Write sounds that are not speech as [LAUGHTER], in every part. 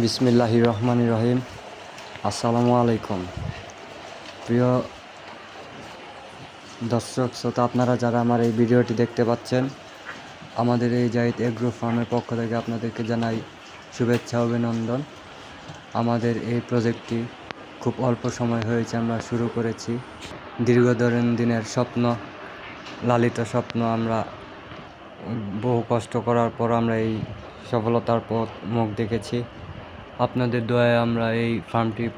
বিসমিল্লাহি রহমান রহিম। আসসালামু আলাইকুম। প্রিয় দর্শক, শ্রোতা, আপনারা যারা আমার এই ভিডিওটি দেখতে পাচ্ছেন, আমাদের এই জাহিদ এগ্রো ফার্মের পক্ষ থেকে আপনাদেরকে জানাই শুভেচ্ছা, অভিনন্দন। আমাদের এই প্রজেক্টটি খুব অল্প সময় হয়েছে আমরা শুরু করেছি। দীর্ঘদিন দিনের স্বপ্ন, লালিত স্বপ্ন আমরা বহু কষ্ট করার পর আমরা এই সফলতার পথ মুখ দেখেছি। আপনাদের দয়ায় আমরা এই ফার্মটি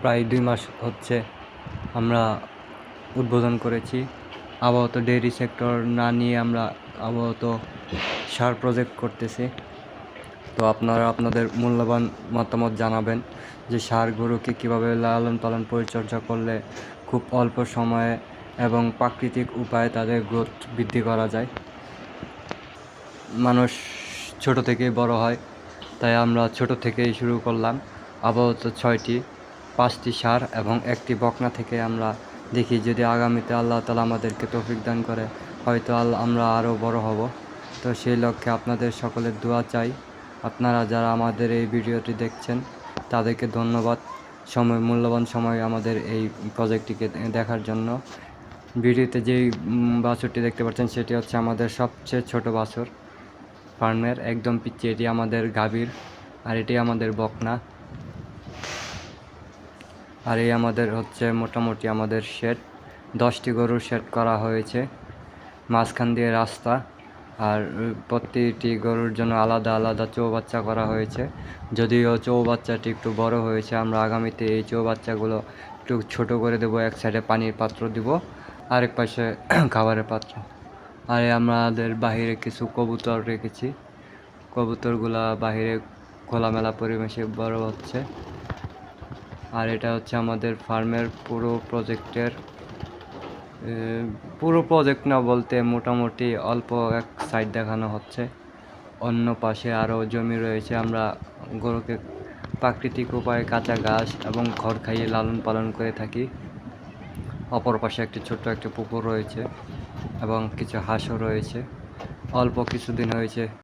প্রায় দুই মাস হচ্ছে আমরা উদ্বোধন করেছি। আপাতত ডেয়ারি সেক্টর না নিয়ে আমরা আপাতত সার প্রজেক্ট করতেছি। তো আপনারা আপনাদের মূল্যবান মতামত জানাবেন যে সার গরুকে কীভাবে লালন পালন পরিচর্যা করলে খুব অল্প সময়ে এবং প্রাকৃতিক উপায়ে তাদের গ্রোথ বৃদ্ধি করা যায়। মানুষ ছোট থেকেই বড় হয়। তাই আমরা ছোট থেকেই শুরু করলাম। আপাতত ছয়টি, পাঁচটি সার এবং একটি বকনা থেকে আমরা দেখি যদি আগামীতে আল্লাহ তালা আমাদেরকে তৌফিক দান করে, হয়তো আল্লাহ আমরা আরও বড় হব। তো সেই লক্ষ্যে আপনাদের সকলের দোয়া চাই। আপনারা যারা আমাদের এই ভিডিওটি দেখছেন, তাদেরকে ধন্যবাদ। সময়, মূল্যবান সময় আমাদের এই প্রজেক্টটিকে দেখার জন্য। ভিডিওতে যেই বাছুরটি দেখতে পাচ্ছেন, সেটি হচ্ছে আমাদের সবচেয়ে ছোট বাছুর। ফার্মের একদম পিচ্ছি এটি আমাদের গাভীর আর এটি আমাদের বকনা। আর এই আমাদের হচ্ছে মোটামুটি আমাদের শেড দশটি গরুর শেড করা হয়েছে, মাঝখান দিয়ে রাস্তা আর প্রতিটি গরুর জন্য আলাদা আলাদা চৌবাচ্চা করা হয়েছে। যদিও চৌবাচ্চাটি একটু বড় হয়েছে, আমরা আগামীতে এই চৌবাচ্চাগুলো একটু ছোট করে দেবো, এক সাইডে পানির পাত্র দিব, আরেক পাশে [CLEARS THROAT] খাবারের পাত্র। আর আমাদের বাহিরে কিছু কবুতর রেখেছি। কবুতরগুলা বাহিরে খোলামেলা পরিবেশে বড় হচ্ছে। আর এটা হচ্ছে আমাদের ফার্মের পুরো প্রজেক্টের পুরো প্রজেক্ট না বলতে মোটামুটি অল্প এক সাইড দেখানো হচ্ছে। অন্য পাশে আরও জমি রয়েছে, আমরা গরুকে প্রাকৃতিক উপায়ে কাঁচা ঘাস এবং খড় খাইয়ে লালন পালন করে থাকি। অপর পাশে একটি ছোট্ট একটি পুকুর রয়েছে এবং কিছু হাঁসও রয়েছে। অল্প কিছুদিন হয়েছে।